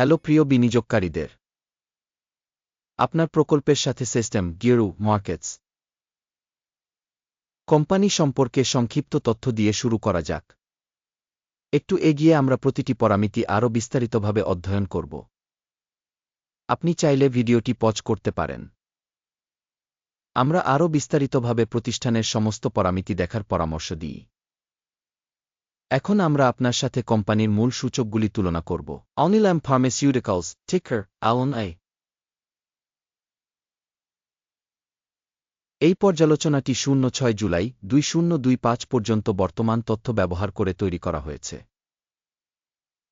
Hello প্রিয় বিনিয়োগকারীদের। আপনার প্রকল্পের সাথে সিস্টেম গিয়েরু মার্কেটস। কোম্পানি সম্পর্কে সংক্ষিপ্ত তথ্য দিয়ে শুরু করা যাক। একটু এগিয়ে আমরা প্রতিটি পরামিতি আরও বিস্তারিতভাবে অধ্যয়ন করব। আপনি চাইলে ভিডিওটি পজ করতে পারেন। আমরা আরও বিস্তারিতভাবে প্রতিষ্ঠানের সমস্ত পরামিতি দেখার পরামর্শ দিই। এখন আমরা আপনার সাথে কোম্পানির মূল সূচকগুলি তুলনা করব। অনিলাম ফার্মাসিউটিক্যালস টিকার আলন আই এই পর্যালোচনাটি শূন্য ছয় জুলাই দুই শূন্য দুই পাঁচ পর্যন্ত বর্তমান তথ্য ব্যবহার করে তৈরি করা হয়েছে।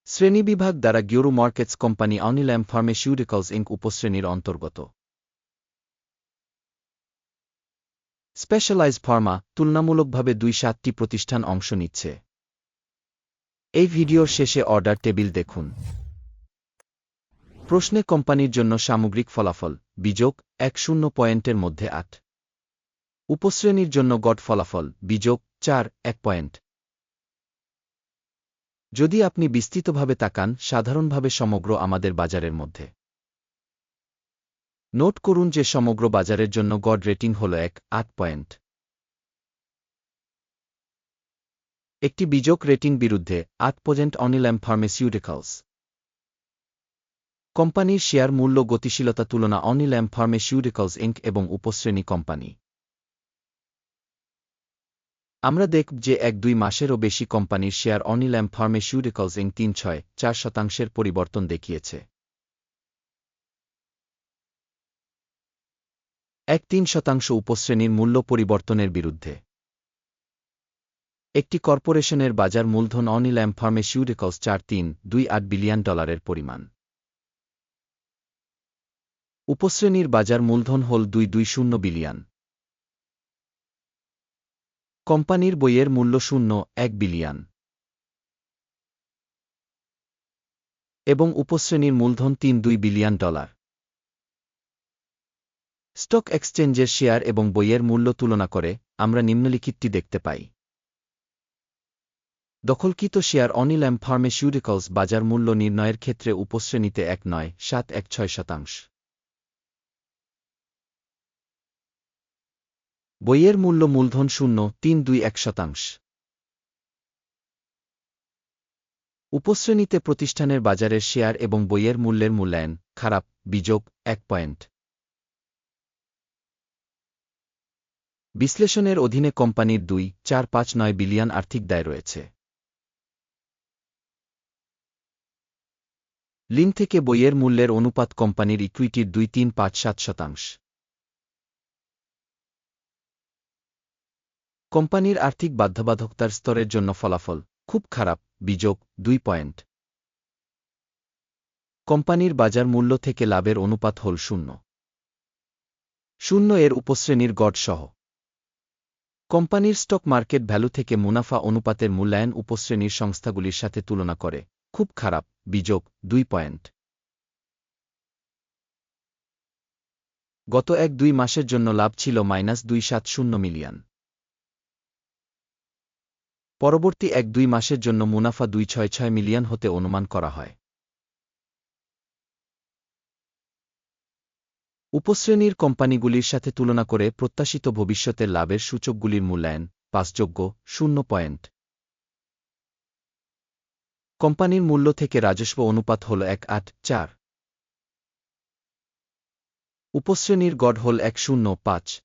শ্রেণীবিভাগ দ্বারা গিওরু markets company Alnylam pharmaceuticals Inc উপশ্রেণীর অন্তর্গত। স্পেশালাইজ ফার্মা তুলনামূলকভাবে দুই সাতটি প্রতিষ্ঠান অংশ নিচ্ছে। এই ভিডিওর শেষে অর্ডার টেবিল দেখুন। প্রশ্নে কোম্পানির জন্য সামগ্রিক ফলাফল বিযোগ এক শূন্য পয়েন্টের মধ্যে আট। উপশ্রেণীর জন্য গড ফলাফল বিযোগ চার, এক পয়েন্ট। যদি আপনি বিস্তৃতভাবে তাকান, সাধারণভাবে সমগ্র আমাদের বাজারের মধ্যে। নোট করুন যে সমগ্র বাজারের জন্য গড রেটিং হল এক, আট পয়েন্ট। একটি বিযোগ রেটিং বিরুদ্ধে আট পয়েন্ট অনিলাম ফার্মাসিউটিক্যালস। কোম্পানির শেয়ার মূল্য গতিশীলতা তুলনা অনিলাম ফার্মাসিউটিক্যালস ইঙ্ক এবং উপশ্রেণী কোম্পানি। আমরা দেখব যে এক দুই মাসেরও বেশি কোম্পানির শেয়ার অনিলাম ফার্মাসিউটিক্যালস ইঙ্ক তিন ছয় চার শতাংশের পরিবর্তন দেখিয়েছে। এক তিন শতাংশ উপশ্রেণীর মূল্য পরিবর্তনের বিরুদ্ধে একটি কর্পোরেশনের বাজার মূলধন অনিলাম ফার্মাসিউটিক্যালস চার তিন দুই আট বিলিয়ন ডলারের পরিমাণ। উপশ্রেণীর বাজার মূলধন হল দুই দুই শূন্য বিলিয়ন। কোম্পানির বইয়ের মূল্য শূন্য এক বিলিয়ন। এবং উপশ্রেণীর মূলধন তিন দুই বিলিয়ন ডলার। স্টক এক্সচেঞ্জের শেয়ার এবং বইয়ের মূল্য তুলনা করে আমরা নিম্নলিখিতটি দেখতে পাই। দখলকৃত শেয়ার অনিলাম ফার্মাসিউটিক্যালস বাজার মূল্য নির্ণয়ের ক্ষেত্রে উপশ্রেণীতে এক নয়, সাত এক ছয় শতাংশ। বইয়ের মূল্য মূলধন শূন্য, তিন দুই এক শতাংশ। উপশ্রেণীতে প্রতিষ্ঠানের বাজারের শেয়ার এবং বইয়ের মূল্যের মূল্যায়ন, খারাপ, বিযোগ, এক পয়েন্ট। বিশ্লেষণের অধীনে কোম্পানির দুই, চার পাঁচ নয় বিলিয়ন আর্থিক দায় রয়েছে। লিন থেকে বইয়ের মূল্যের অনুপাত কোম্পানির ইকুইটির দুই তিন পাঁচ সাত শতাংশ। কোম্পানির আর্থিক বাধ্যবাধকতার স্তরের জন্য ফলাফল খুব খারাপ, বিযোগ দুই পয়েন্ট। কোম্পানির বাজার মূল্য থেকে লাভের অনুপাত হল শূন্য। শূন্য এর উপশ্রেণীর গড় সহ। কোম্পানির স্টক মার্কেট ভ্যালু থেকে মুনাফা অনুপাতের মূল্যায়ন উপশ্রেণীর সংস্থাগুলির সাথে তুলনা করে। খুব খারাপ বিযোগ দুই পয়েন্ট। গত এক দুই মাসের জন্য লাভ ছিল মাইনাস দুই সাত শূন্য মিলিয়ন। পরবর্তী এক দুই মাসের জন্য মুনাফা দুই ছয় ছয় মিলিয়ন হতে অনুমান করা হয়। উপশ্রেণীর কোম্পানিগুলির সাথে তুলনা করে প্রত্যাশিত ভবিষ্যতের লাভের সূচকগুলির মূল্যায়ন পাঁচযোগ্য, শূন্য পয়েন্ট। কোম্পানির মূল্য থেকে রাজস্ব অনুপাত হল এক আট চার। উপশ্রেণীর গড় হল এক শূন্য পাঁচ।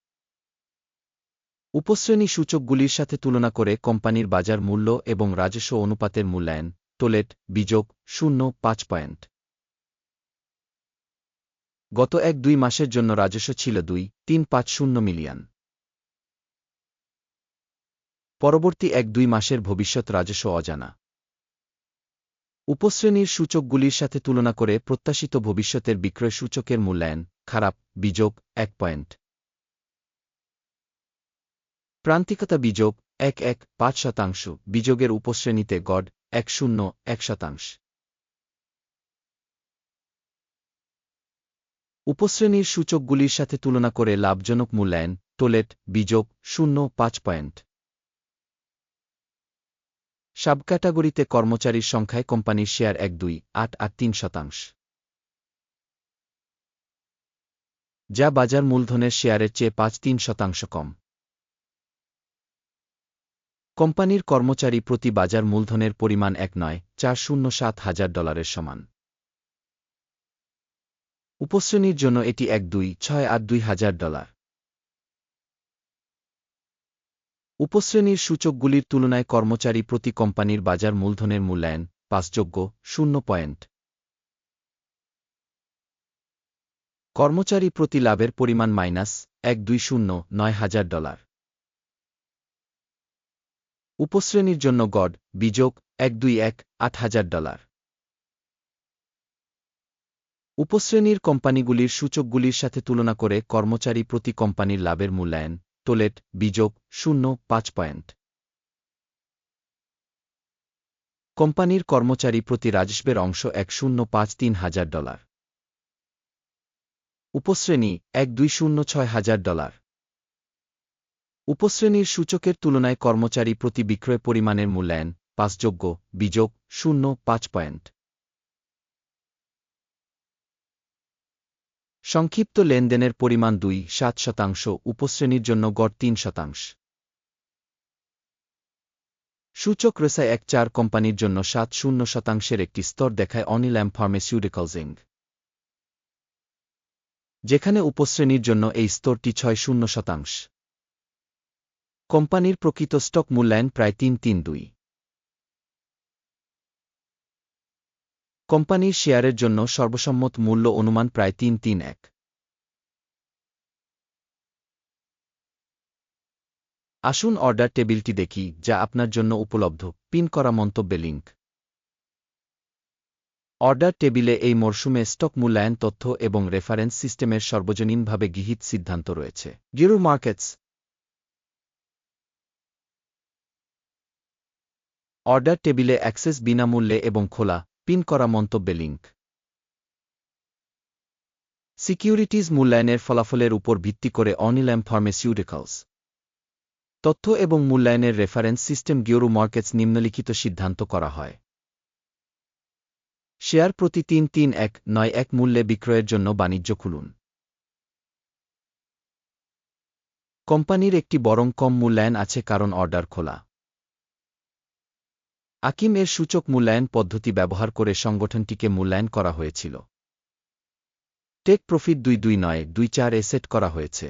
উপশ্রেণী সূচকগুলির সাথে তুলনা করে কোম্পানির বাজার মূল্য এবং রাজস্ব অনুপাতের মূল্যায়ন টোলেট বিযোগ, শূন্য পাঁচ পয়েন্ট। গত এক দুই মাসের জন্য রাজস্ব ছিল দুই, তিন পাঁচ শূন্য মিলিয়ন। পরবর্তী এক দুই মাসের ভবিষ্যৎ রাজস্ব অজানা। উপশ্রেণীর সূচকগুলির সাথে তুলনা করে প্রত্যাশিত ভবিষ্যতের বিক্রয় সূচকের মূল্যায়ন, খারাপ বিযোগ এক পয়েন্ট। প্রান্তিকতা বিযোগ এক এক, পাঁচ শতাংশ বিযোগের উপশ্রেণীতে গড, এক শূন্য, এক শতাংশ। উপশ্রেণীর সূচকগুলির সাথে তুলনা করে লাভজনক মূল্যায়ন টোলেট বিযোগ শূন্য, পাঁচ পয়েন্ট। সাব ক্যাটাগরিতে কর্মচারীর সংখ্যায় কোম্পানির শেয়ার এক, দুই, আট আট, তিন শতাংশ। যা বাজার মূলধনের শেয়ারের চেয়ে পাঁচ, তিন শতাংশ কম। কোম্পানির কর্মচারী প্রতি বাজার মূলধনের পরিমাণ এক, নয়, চার, শূন্য, সাত হাজার ডলারের সমান। উপশ্রেণীর জন্য এটি এক, দুই, ছয়, আট, দুই হাজার ডলার। উপশ্রেণীর সূচকগুলির তুলনায় কর্মচারী প্রতি কোম্পানির বাজার মূলধনের মূল্যায়ন পাঁচযোগ্য, শূন্য পয়েন্ট। কর্মচারী প্রতি লাভের পরিমাণ মাইনাস এক দুই শূন্য নয় হাজার ডলার। উপশ্রেণীর জন্য গড় বিযোগ এক দুই এক আট হাজার ডলার। উপশ্রেণীর কোম্পানিগুলির সূচকগুলির সাথে তুলনা করে কর্মচারী প্রতি কোম্পানির লাভের মূল্যায়ন টোলেট বিযোগ শূন্য, পাঁচ পয়েন্ট। কোম্পানির কর্মচারী প্রতি রাজস্বের অংশ এক শূন্য পাঁচ তিন হাজার ডলার। উপশ্রেণী এক দুই শূন্য ছয় হাজার ডলার। উপশ্রেণীর সূচকের তুলনায় কর্মচারী প্রতি বিক্রয় পরিমাণের মূল্যায়ন পাঁচযোগ্য বিযোগ শূন্য, পাঁচ পয়েন্ট। সংক্ষিপ্ত লেনদেনের পরিমাণ দুই, সাত শতাংশ, উপশ্রেণীর জন্য গড় তিন শতাংশ। সূচক রেসায় এক চার কোম্পানির জন্য সাত শূন্য শতাংশের একটি স্তর দেখায় অনিল্যাম ফার্মাসিউটিক্যালস। ইং যেখানে উপশ্রেণীর জন্য এই স্তরটি ছয় শূন্য শতাংশ। কোম্পানির প্রকৃত স্টক মূল্যায়ন প্রায় তিন তিন দুই। কোম্পানির শেয়ারের জন্য সর্বসম্মত মূল্য অনুমান প্রায় তিন তিন এক। আসুন অর্ডার টেবিলটি দেখি, যা আপনার জন্য উপলব্ধ। পিন করা মন্তব্যে লিঙ্ক অর্ডার টেবিলে এই মরশুমে স্টক মূল্যায়ন তথ্য এবং রেফারেন্স সিস্টেমের সর্বজনীনভাবে গৃহীত সিদ্ধান্ত রয়েছে। গিরু মার্কেটস। অর্ডার টেবিলে অ্যাক্সেস বিনামূল্যে এবং খোলা। পিন করা মন্তব্যে লিঙ্ক সিকিউরিটিজ মূল্যায়নের ফলাফলের উপর ভিত্তি করে অনিল্যাম ফার্মাসিউটিক্যালস। তথ্য এবং মূল্যায়নের রেফারেন্স সিস্টেম গিওরু মার্কেটস নিম্নলিখিত সিদ্ধান্ত করা হয়। শেয়ার প্রতি তিন তিন এক নয় এক মূল্যে বিক্রয়ের জন্য বাণিজ্য খুলুন। কোম্পানির একটি বরং কম মূল্যায়ন আছে কারণ অর্ডার খোলা। আকিম এর সূচক মূল্যায়ন পদ্ধতি ব্যবহার করে সংগঠনটিকে মূল্যায়ন করা হয়েছিল। টেক প্রফিট দুই দুই নয় দুই চার এ সেট করা হয়েছে।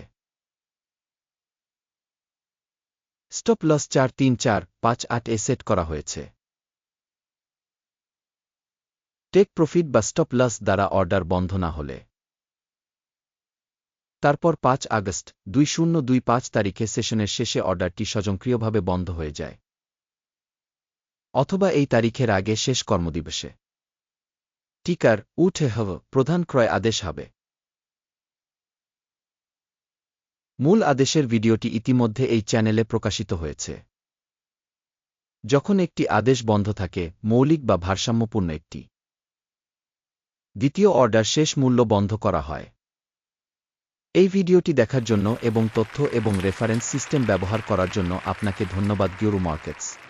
স্টপ লস চার তিন চার পাঁচ আট এ সেট করা হয়েছে। টেক প্রফিট বা স্টপ লস দ্বারা অর্ডার বন্ধ না হলে। তারপর পাঁচ আগস্ট দুই শূন্য দুই পাঁচ তারিখে সেশনের শেষে অর্ডারটি স্বয়ংক্রিয়ভাবে বন্ধ হয়ে যায়। অথবা এই তারিখের আগে শেষ কর্মদিবসে। টিকার উঠে হব, প্রধান ক্রয় আদেশ হবে। মূল আদেশের ভিডিওটি ইতিমধ্যে এই চ্যানেলে প্রকাশিত হয়েছে। যখন একটি আদেশ বন্ধ থাকে, মৌলিক বা ভারসাম্যপূর্ণ একটি। দ্বিতীয় অর্ডার শেষ মূল্য বন্ধ করা হয়। এই ভিডিওটি দেখার জন্য এবং তথ্য এবং রেফারেন্স সিস্টেম ব্যবহার করার জন্য আপনাকে ধন্যবাদ, গিওরু মার্কেটস।